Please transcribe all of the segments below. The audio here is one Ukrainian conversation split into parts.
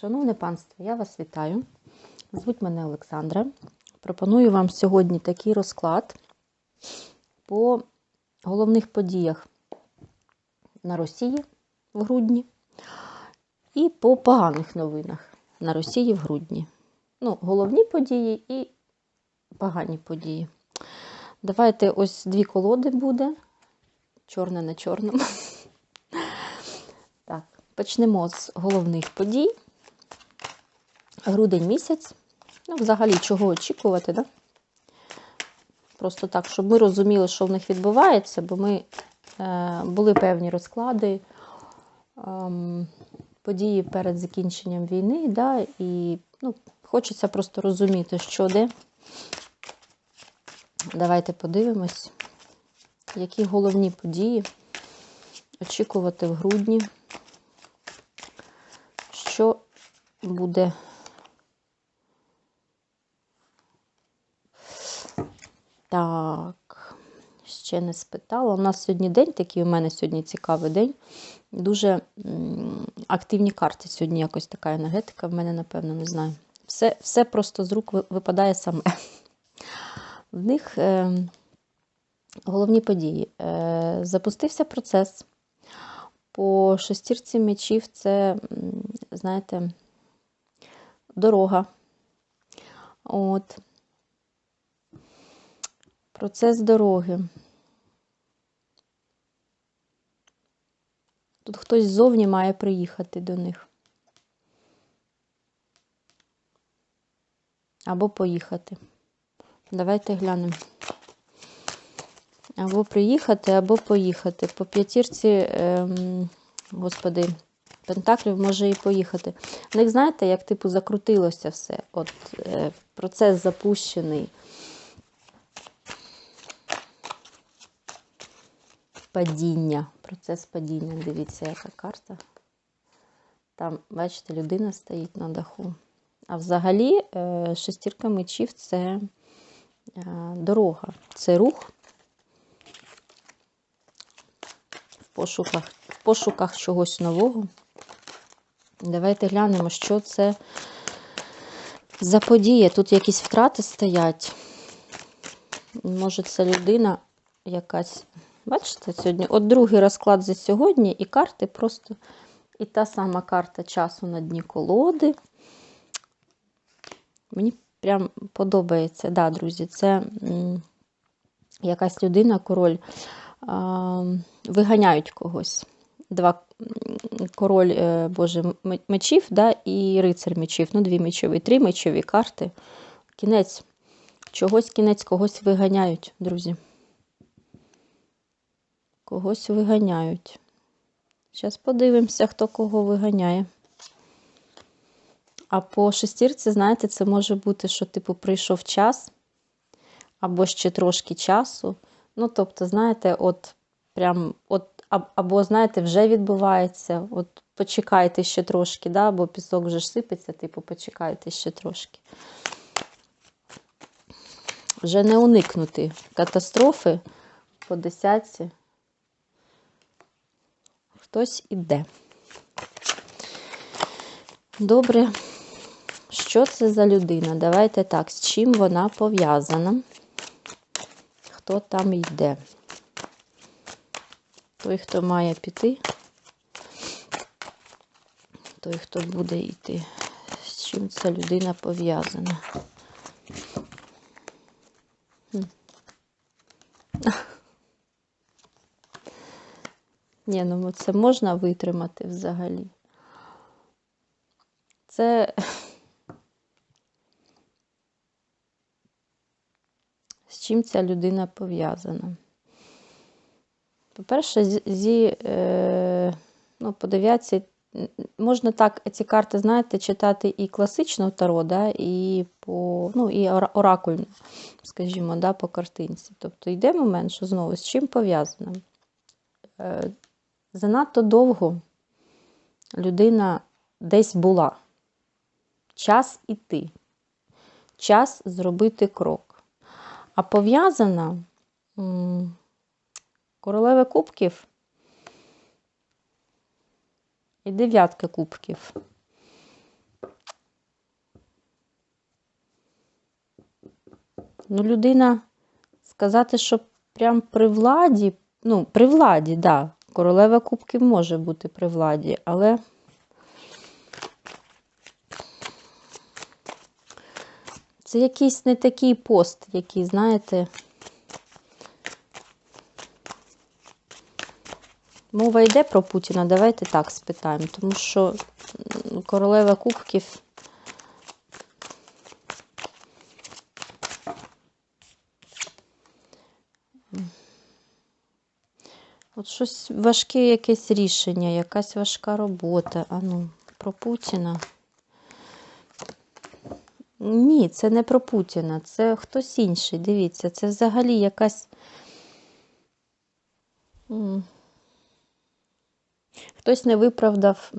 Шановне панство, я вас вітаю. Звуть мене Олександра. Пропоную вам сьогодні такий розклад по головних подіях на Росії в грудні і по поганих новинах на Росії в грудні. Ну, головні події і погані події. Давайте ось дві колоди буде. Чорне на чорному. Так, почнемо з головних подій. Грудень місяць. Ну, взагалі, чого очікувати, да? Просто так, щоб ми розуміли, що в них відбувається, бо ми е, були певні розклади, е, події перед закінченням війни, да, і ну, хочеться просто розуміти, що де. Давайте подивимось, які головні події очікувати в грудні, що буде. Так, ще не спитала. У нас сьогодні день такий, у мене сьогодні цікавий день. Дуже активні карти. Сьогодні якось така енергетика в мене, напевно, не знаю. Все все просто з рук випадає саме. В них е, головні події. Е, Запустився процес. По шестірці мечів це, знаєте, дорога. От. Процес дороги. Тут хтось ззовні має приїхати до них. Або поїхати. Давайте глянемо. Або приїхати, або поїхати. По п'ятірці, ем, господи, Пентаклів може і поїхати. В них, знаєте, як типу закрутилося все. От е, процес запущений. Падіння. Процес падіння. Дивіться, яка карта. Там, бачите, людина стоїть на даху. А взагалі, е, шестірка мечів це е, дорога, це рух в пошуках, в пошуках чогось нового. Давайте глянемо, що це за подія. Тут якісь втрати стоять. Може, це людина якась. Бачите, сьогодні от другий розклад за сьогодні, і карти просто і та сама карта часу на дні колоди. Мені прям подобається, да, друзі, це якась людина, король, виганяють когось. Два король, е, боже, мечів, да, і рицар мечів. Ну, дві мечові, три мечові карти. Кінець. Чогось кінець, когось виганяють, друзі. Когось виганяють. Зараз подивимося, хто кого виганяє. А по шестірці, знаєте, це може бути, що, типу, прийшов час, або ще трошки часу. Ну, тобто, знаєте, от прям, от, або, знаєте, вже відбувається. От почекайте ще трошки, да, або пісок вже ж сипеться, типу, почекайте ще трошки. Вже не уникнути катастрофи по десятці. Хтось іде. Добре. Що це за людина? Давайте так, з чим вона пов'язана? Хто там йде? Той, хто має піти, той, хто буде йти. З чим ця людина пов'язана? Ні, ну це можна витримати взагалі. Це з чим ця людина пов'язана. По-перше, зі, е, ну, по можна так ці карти, знаєте, читати і класичну таро, да, і по, ну, і оракульну, скажімо, да, по картинці. Тобто йде момент, що знову з чим пов'язано. Занадто довго людина десь була. Час іти, час зробити крок. А пов'язана королева кубків і дев'ятка кубків. Ну, людина сказати, що прям при владі, ну, при владі, да, Королева кубків може бути при владі, але. Це якийсь не такий пост, який, знаєте. Мова йде про Путіна, давайте так спитаємо, тому що королева кубків. От щось важке якесь рішення, якась важка робота. А ну, про Путіна. Ні, це не про Путіна, це хтось інший. Дивіться, це взагалі якась. Хтось не виправдав,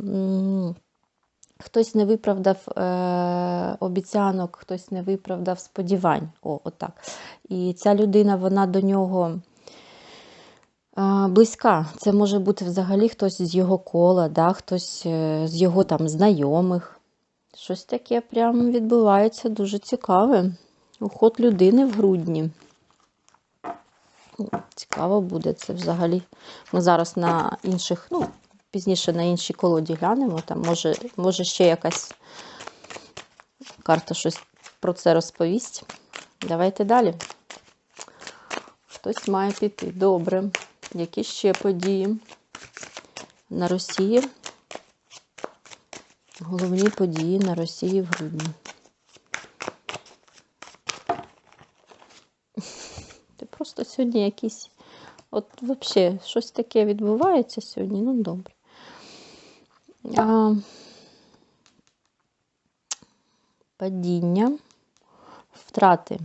хтось не виправдав е, обіцянок, хтось не виправдав сподівань. О, отак. І ця людина, вона до нього близька. Це може бути взагалі хтось з його кола, да, хтось е, з його там знайомих. Щось таке прям відбувається дуже цікаве. Уход людини в грудні. Ну, Цікаво буде це взагалі. Ми зараз на інших, ну, пізніше на іншій колоді глянемо. Там може, може ще якась карта щось про це розповість. Давайте далі. Хтось має піти. Добре. Які ще події на Росії? Головні події на Росії в грудні. Ти просто сьогодні якісь. От взагалі, щось таке відбувається сьогодні, ну добре. А, падіння, втрати.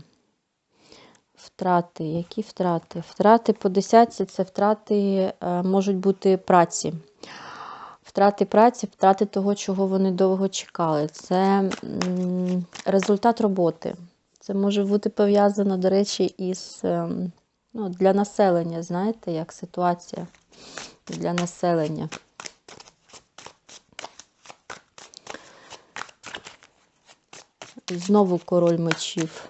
Втрати. Які втрати? Втрати по десятці це втрати е, можуть бути праці. Втрати праці, втрати того, чого вони довго чекали. Це результат роботи. Це може бути пов'язано, до речі, із ем, ну, для населення, знаєте, як ситуація для населення. Знову король мечів.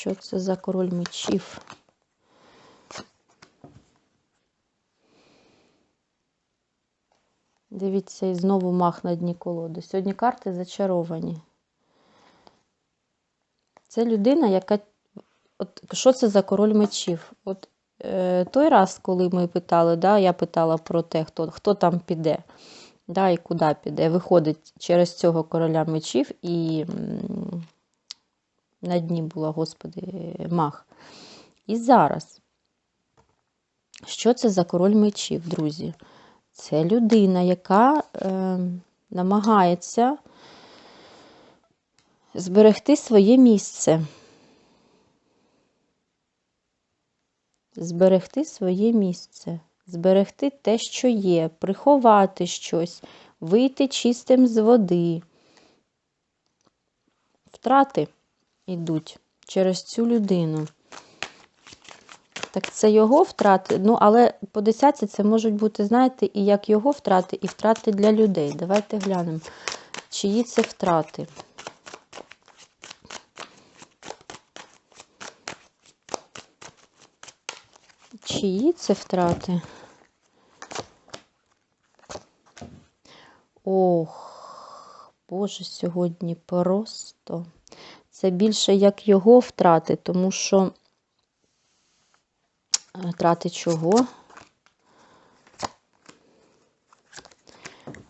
Що це за король мечів? Дивіться, і знову мах на дні колоди. Сьогодні карти зачаровані. Це людина, яка. От Що це за король мечів? От е, Той раз, коли ми питали, да, я питала про те, хто хто там піде, да, і куди піде. Виходить через цього короля мечів, і на дні була, господи, мах. І зараз. Що це за король мечів, друзі? Це людина, яка е, намагається зберегти своє місце. Зберегти своє місце, зберегти те, що є, приховати щось, вийти чистим з води. Втрати йдуть через цю людину. Так це його втрати, ну, але по десятці це можуть бути, знаєте, і як його втрати, і втрати для людей. Давайте глянемо, чиї це втрати. Чиї це втрати? Ох, Боже, сьогодні просто. Це більше як його втрати, тому що Втрати чого?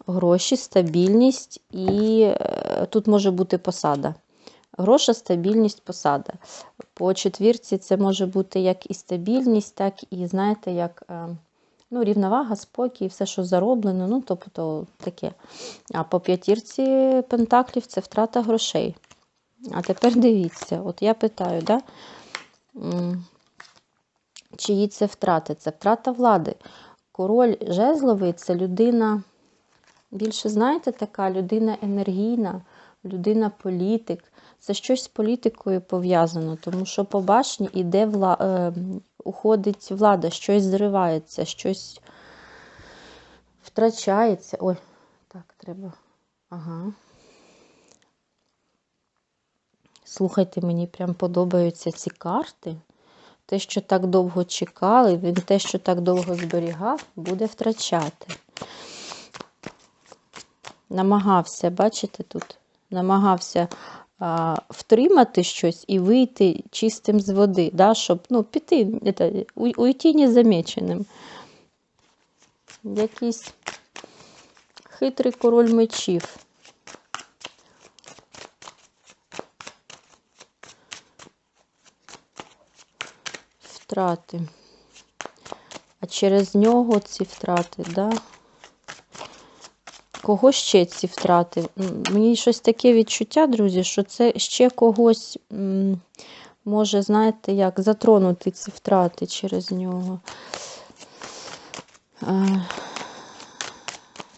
Гроші, стабільність і е, тут може бути посада. Гроша, стабільність, посада. По четвірці це може бути як і стабільність, так і, знаєте, як е, ну, рівновага, спокій, все, що зароблено, ну, тобто таке. А по п'ятірці пентаклів це втрата грошей. А тепер дивіться, от я питаю, да? чиї це втрати? Це втрата влади. Король жезловий це людина, більше, знаєте, така людина енергійна, людина політик. Це щось з політикою пов'язано, тому що по башні іде вла... е, уходить влада, щось зривається, щось втрачається. Ой, так, треба. Ага. Слухайте, мені прям подобаються ці карти. Те, що так довго чекали, він те, що так довго зберігав, буде втрачати. Намагався, бачите, тут намагався а, втримати щось і вийти чистим з води, да, щоб ну, піти, это, уй- уйти незаміченим. Якийсь хитрий король мечів. Втрати. А через нього ці втрати, да? Кого ще ці втрати? Мені щось таке відчуття, друзі, що це ще когось може, знаєте, як затронути ці втрати через нього.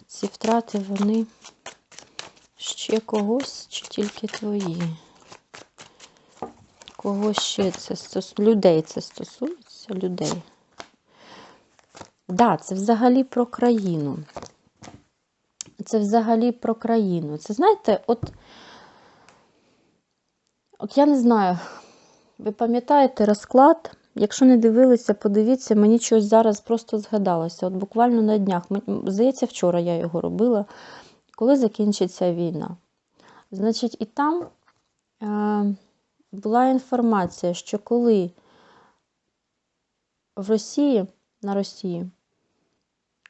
Ці втрати, вони ще когось чи тільки твої? Кого ще це стос... людей це стосується? Людей. Да, це взагалі про країну. Це взагалі про країну. Це знаєте, от, от я не знаю, ви пам'ятаєте розклад? Якщо не дивилися, подивіться, мені щось зараз просто згадалося. От буквально на днях, здається, вчора я його робила, коли закінчиться війна. Значить, і там е, була інформація, що коли в Росії, на Росії,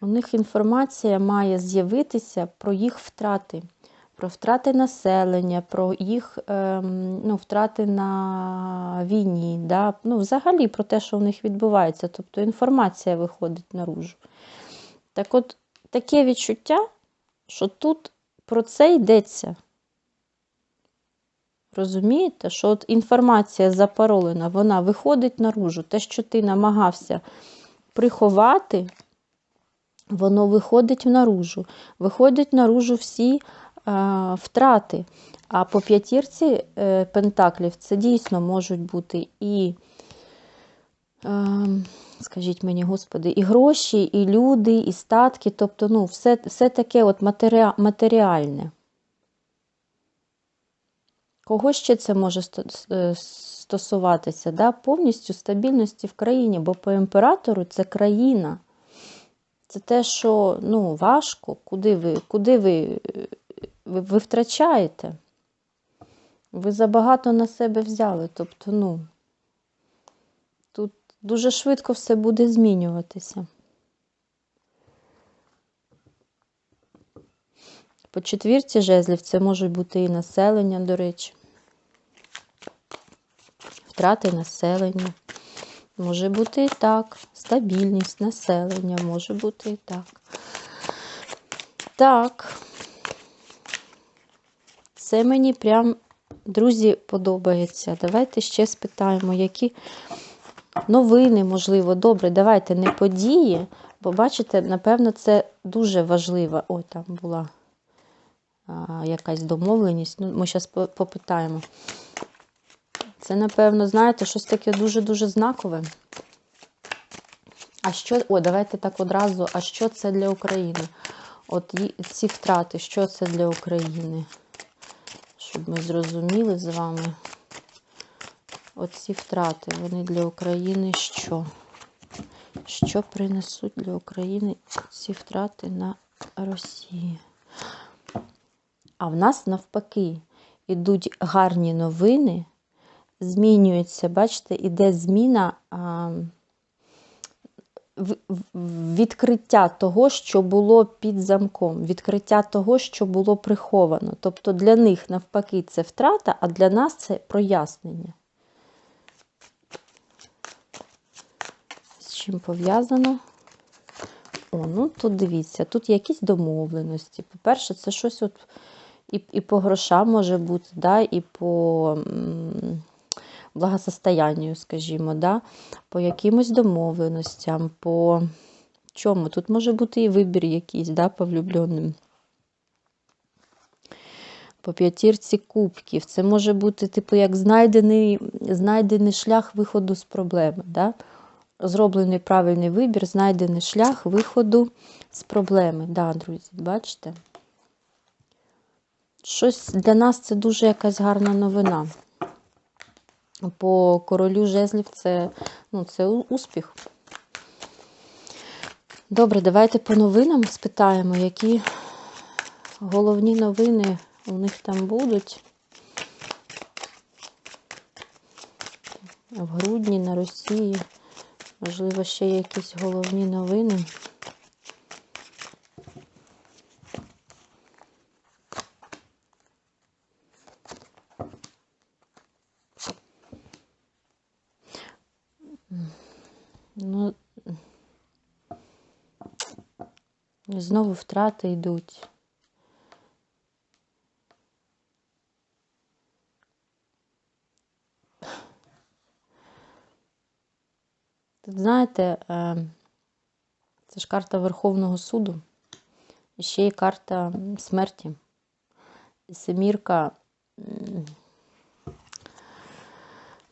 у них інформація має з'явитися про їх втрати, про втрати населення, про їх ем, ну, втрати на війні, да? ну, взагалі про те, що у них відбувається. Тобто інформація виходить наружу. Так от, таке відчуття, що тут про це йдеться. Розумієте, що от інформація запаролена, вона виходить наружу. Те, що ти намагався приховати, воно виходить наружу. Виходять наружу всі е, втрати. А по п'ятірці е, пентаклів це дійсно можуть бути і, е, скажіть мені, господи, і гроші, і люди, і статки, тобто ну, все, все таке от матері... матеріальне. Кого ще це може е, стосуватися? Да? Повністю стабільності в країні, бо по імператору це країна. Це те, що ну, важко, куди ви, куди ви, ви, ви втрачаєте. Ви забагато на себе взяли. Тобто, ну, тут дуже швидко все буде змінюватися. По четвірці жезлів це можуть бути і населення, до речі. Втрати населення. Може бути і так. Стабільність населення, може бути і так. Так. Це мені прям, друзі, подобається. Давайте ще спитаємо, які новини, можливо, добре, давайте не події, бо бачите, напевно, це дуже важливо. Ой, там була якась домовленість. Ну, ми зараз попитаємо. Це, напевно, знаєте, щось таке дуже-дуже знакове. А що, о, давайте так одразу, а що це для України? От ці втрати, що це для України? Щоб ми зрозуміли з вами. Оці втрати, вони для України що? Що принесуть для України ці втрати на Росії? А в нас навпаки ідуть гарні новини, змінюється, бачите, іде зміна а, відкриття того, що було під замком, відкриття того, що було приховано. Тобто для них навпаки це втрата, а для нас це прояснення. З чим пов'язано? О, ну тут дивіться, тут якісь домовленості. По-перше, це щось от і, і по грошам може бути, да, і по благосостоянню, скажімо, да, по якимось домовленостям, по чому? Тут може бути і вибір якийсь, да, по влюбленим. По п'ятірці кубків. Це може бути, типу, як знайдений, знайдений шлях виходу з проблеми. Да? Зроблений правильний вибір, знайдений шлях виходу з проблеми. Да, друзі, бачите? Щось для нас це дуже якась гарна новина. по королю жезлів це, ну, це успіх. Добре, давайте по новинам спитаємо, які головні новини у них там будуть. В грудні на Росії. Можливо, ще якісь головні новини. Ну, знову втрати йдуть. Тут, знаєте, е, це ж карта Верховного суду. Ще є карта смерті. Семірка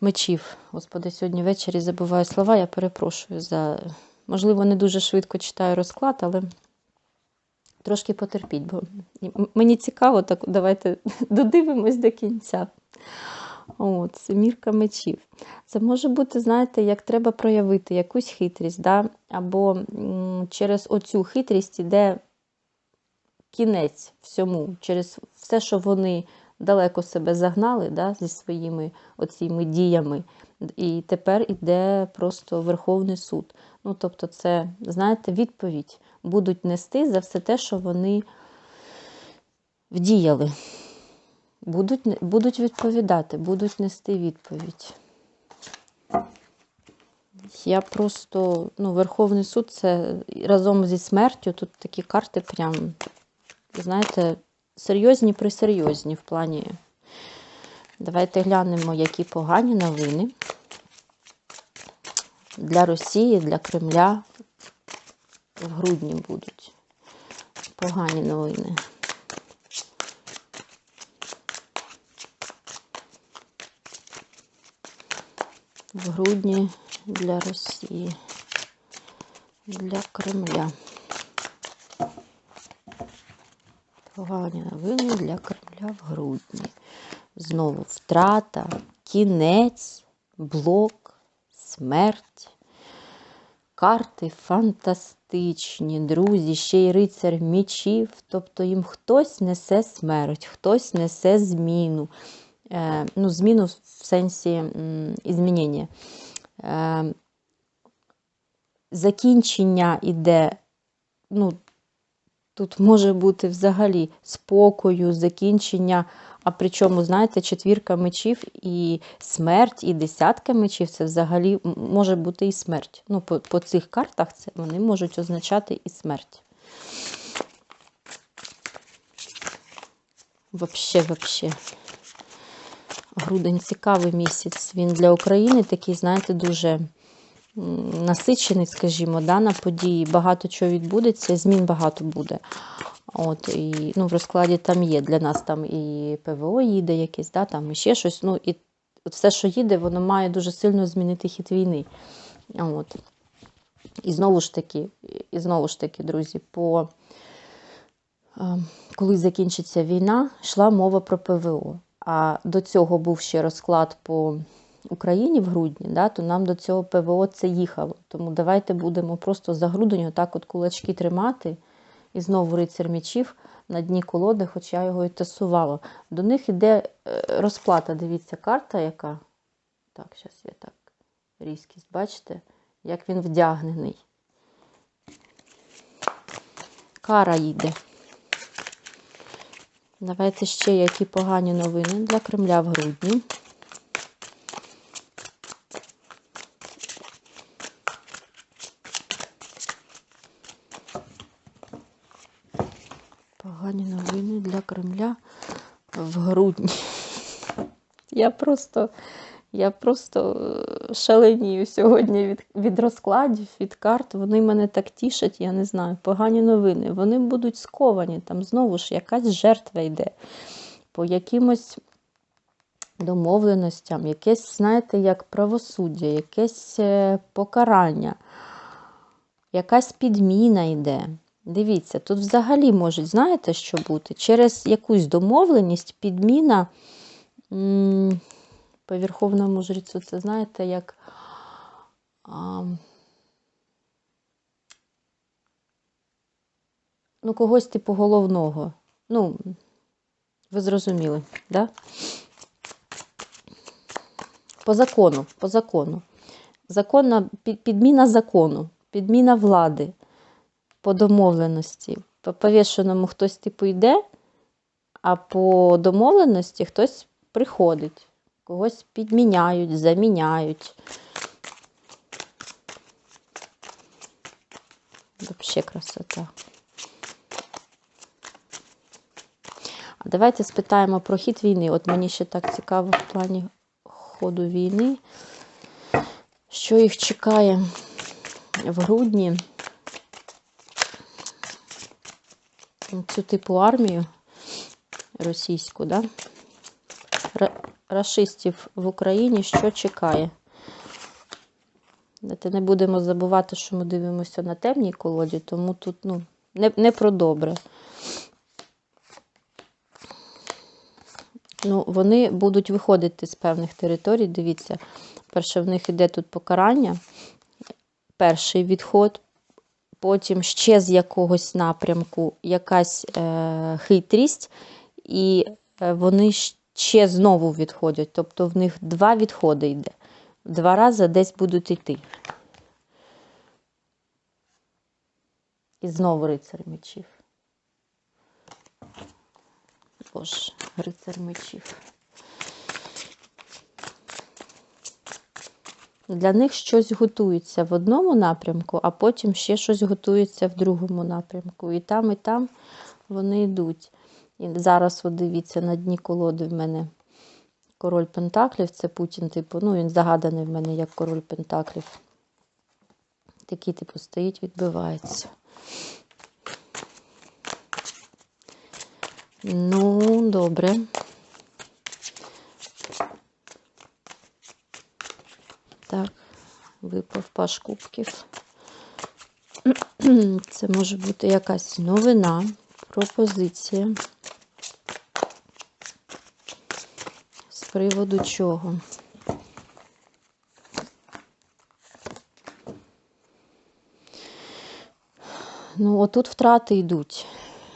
мечів. Господи, сьогодні ввечері забуваю слова, я перепрошую за. Можливо, не дуже швидко читаю розклад, але трошки потерпіть, бо мені цікаво, так давайте додивимось до кінця. От, семірка мечів. Це може бути, знаєте, як треба проявити якусь хитрість, да? або через оцю хитрість іде кінець всьому, через все, що вони далеко себе загнали да, зі своїми оціми діями. І тепер іде просто Верховний суд. Ну, тобто, це, знаєте, відповідь. Будуть нести за все те, що вони вдіяли. Будуть, будуть відповідати, будуть нести відповідь. Я просто, ну, Верховний суд це разом зі смертю, тут такі карти прям, знаєте, серйозні присерйозні в плані. Давайте глянемо, які погані новини для Росії, для Кремля в грудні будуть. Погані новини. В грудні для Росії, для Кремля. Погані новини для Кремля в грудні. Знову втрата, кінець, блок, смерть. Карти фантастичні, друзі, ще й рицар мічів. Тобто їм хтось несе смерть, хтось несе зміну. Е, ну, зміну в сенсі змінення. Е, закінчення іде, ну, тут може бути взагалі спокою, закінчення. А причому, знаєте, четвірка мечів і смерть, і десятка мечів це взагалі може бути і смерть. Ну, по, по цих картах це вони можуть означати і смерть. Вообще, вообще. Грудень цікавий місяць. Він для України такий, знаєте, дуже насичений, скажімо, да, на події. Багато чого відбудеться, змін багато буде. От, і, ну, в розкладі там є для нас там і ПВО їде якесь, да, там і ще щось. Ну, і все, що їде, воно має дуже сильно змінити хід війни. От. І знову ж таки, і знову ж таки, друзі, по е, коли закінчиться війна, йшла мова про ПВО. А до цього був ще розклад по Україні в грудні, да, то нам до цього ПВО це їхало. Тому давайте будемо просто за грудень отак от кулачки тримати. І знову рицар мечів на дні колоди, хоч я його і тасувала. До них іде е, розплата. Дивіться, карта яка. Так, зараз я так. Різкість, бачите, як він вдягнений. Кара їде. Давайте ще які погані новини для Кремля в грудні. Погані новини для Кремля в грудні. Я просто, я просто е, шаленію сьогодні від, від розкладів, від карт. Вони мене так тішать, я не знаю. Погані новини. Вони будуть сковані. Там знову ж якась жертва йде. По якимось домовленостям, якесь, знаєте, як правосуддя, якесь е, покарання, якась підміна йде. Дивіться, тут взагалі можуть, знаєте, що бути? Через якусь домовленість підміна По верховному жрецю це знаєте, як. А, ну, когось типу головного. Ну, ви зрозуміли, да? По закону, по закону. Законна підміна закону, підміна влади по домовленості. По повішеному хтось типу йде, а по домовленості хтось приходить. Когось підміняють, заміняють. Взагалі красота. А давайте спитаємо про хід війни. От мені ще так цікаво в плані ходу війни. Що їх чекає в грудні? Цю типу армію російську, да? Ра- Рашистів в Україні що чекає? Давайте не будемо забувати, що ми дивимося на темній колоді, тому тут ну, не, не про добре. Ну, вони будуть виходити з певних територій. Дивіться, перше в них іде тут покарання, перший відход, потім ще з якогось напрямку якась е, хитрість, і е, вони ще знову відходять. Тобто в них два відходи йде. Два рази десь будуть йти. І знову рицар мечів. Боже, рицар мечів. Для них щось готується в одному напрямку, а потім ще щось готується в другому напрямку. І там, і там вони йдуть. І зараз, от дивіться, на дні колоди в мене король Пентаклів, це Путін, типу, ну він загаданий в мене як король Пентаклів. Такий, типу, стоїть, відбивається. Ну, добре. Так, випав паш кубків. Це може бути якась новина, пропозиція. З приводу чого? Ну, отут втрати йдуть.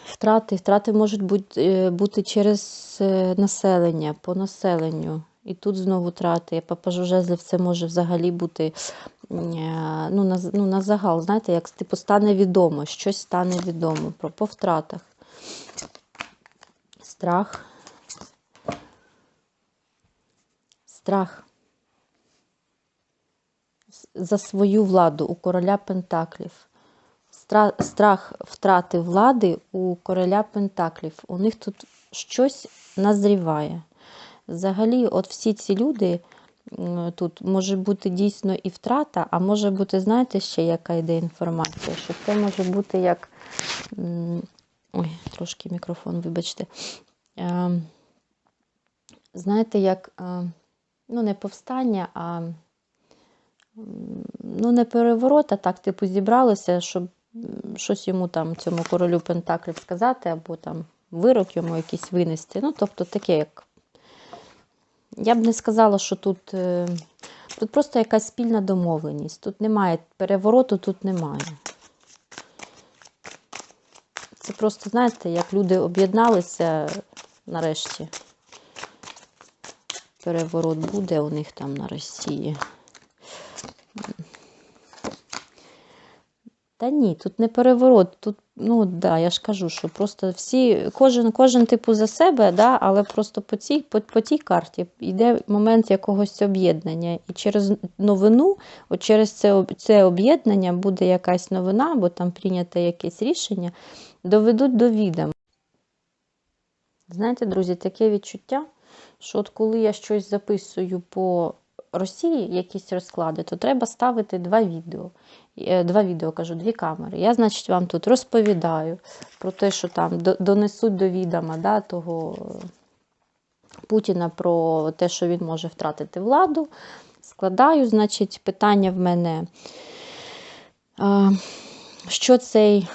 Втрати, втрати можуть бути, е, бути через е, населення, по населенню. І тут знову втрати. Папажу жезлів це може взагалі бути е, ну, на, ну, на загал. Знаєте, як типу стане відомо, щось стане відомо про, по втратах. Страх. Страх. За свою владу у короля Пентаклів. Стра- Страх втрати влади у короля Пентаклів. У них тут щось назріває. Взагалі, от всі ці люди тут може бути дійсно і втрата, а може бути, знаєте, ще яка йде інформація, що це може бути як. Ой, трошки мікрофон, вибачте. Ем, Знаєте, як, е, ну, не повстання, а ну, не переворот, а так, типу, зібралося, щоб щось йому там, цьому королю Пентаклів сказати, або там вирок йому якийсь винести. Ну, тобто таке, як. Я б не сказала, що тут, е, тут просто якась спільна домовленість. Тут немає перевороту, тут немає. Це просто, знаєте, як люди об'єдналися нарешті. Переворот буде у них там на Росії. Та ні, тут не переворот. Тут, ну да, я ж кажу, що просто всі, кожен, кожен типу за себе, да, але просто по цій, по, по тій карті йде момент якогось об'єднання. І через новину, от через це, це об'єднання буде якась новина, або там прийнято якесь рішення, доведуть до відома. Знаєте, друзі, таке відчуття, що от коли я щось записую по Росії, якісь розклади, то треба ставити два відео. Е, Два відео, кажу, дві камери. Я, значить, вам тут розповідаю про те, що там донесуть до відома да, того е, Путіна про те, що він може втратити владу. Складаю, значить, питання в мене, що цей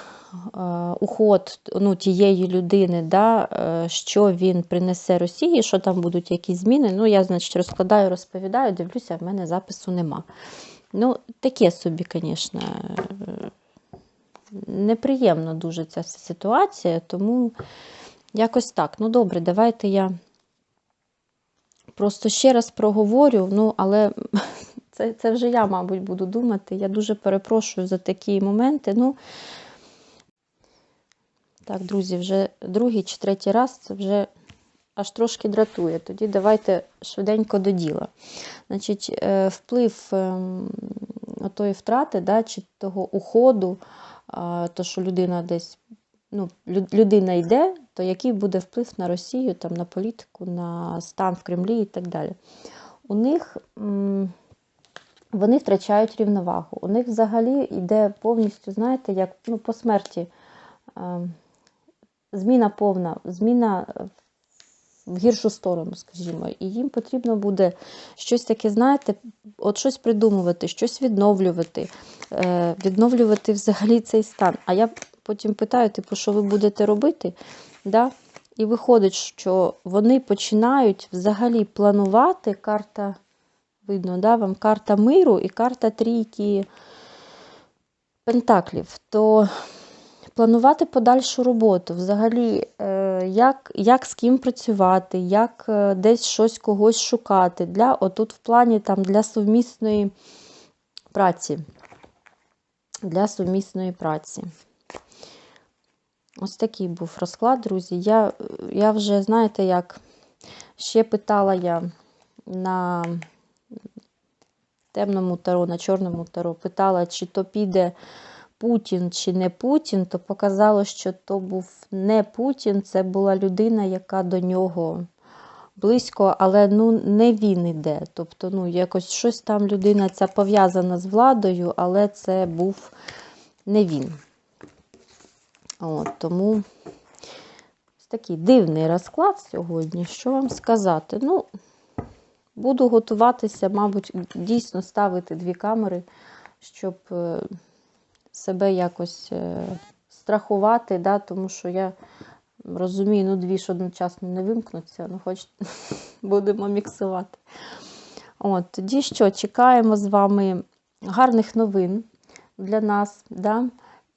уход ну, тієї людини, да, е, що він принесе Росії, що там будуть якісь зміни. Ну, я, значить, розкладаю, розповідаю, дивлюся, в мене запису нема. Ну, таке собі, звісно, неприємно дуже ця ситуація, тому якось так. Ну, добре, давайте я просто ще раз проговорю, ну, але це, це вже я, мабуть, буду думати. Я дуже перепрошую за такі моменти. Ну, так, друзі, вже другий чи третій раз це вже аж трошки дратує. Тоді давайте швиденько до діла. Значить, е, вплив ем, отої втрати, да, чи того уходу, то, що людина десь, ну, людина йде, то який буде вплив на Росію, там, на політику, на стан в Кремлі і так далі. У них. вони втрачають рівновагу. У них взагалі йде повністю, знаєте, як ну, по смерті е, зміна повна, зміна в гіршу сторону, скажімо. І їм потрібно буде щось таке, знаєте, от щось придумувати, щось відновлювати, е, відновлювати взагалі цей стан. А я потім питаю, типу, що ви будете робити? Да? І виходить, що вони починають взагалі планувати карта видно, да, вам карта миру і карта трійки пентаклів, то планувати подальшу роботу, взагалі, е, як, як з ким працювати, як е, десь щось когось шукати, для, отут в плані там, для сумісної праці. Для сумісної праці. Ось такий був розклад, друзі. Я, я вже, знаєте, як ще питала я на темному таро, на чорному таро, питала, чи то піде Путін, чи не Путін, то показало, що то був не Путін, це була людина, яка до нього близько, але ну, не він іде. Тобто, ну, якось щось там людина ця пов'язана з владою, але це був не він. От, тому такий дивний розклад сьогодні. Що вам сказати? Ну, Буду готуватися, мабуть, дійсно ставити дві камери, щоб е, себе якось е, страхувати, да, тому що я розумію, ну, дві ж одночасно не вимкнуться, ну, хоч будемо міксувати. От, Тоді що, чекаємо з вами гарних новин для нас. Да?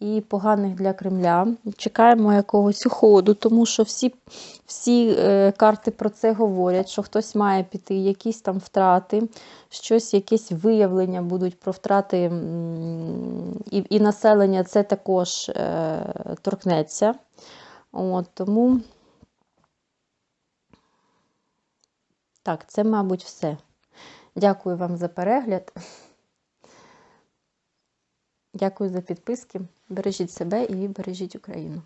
І поганих для Кремля. Чекаємо якогось уходу, тому що всі всі е, карти про це говорять, що хтось має піти, якісь там втрати, щось, якісь виявлення будуть про втрати, і і населення це також е, торкнеться. От, Тому, так, це, мабуть, все. Дякую вам за перегляд. Дякую за підписки. Бережіть себе і бережіть Україну.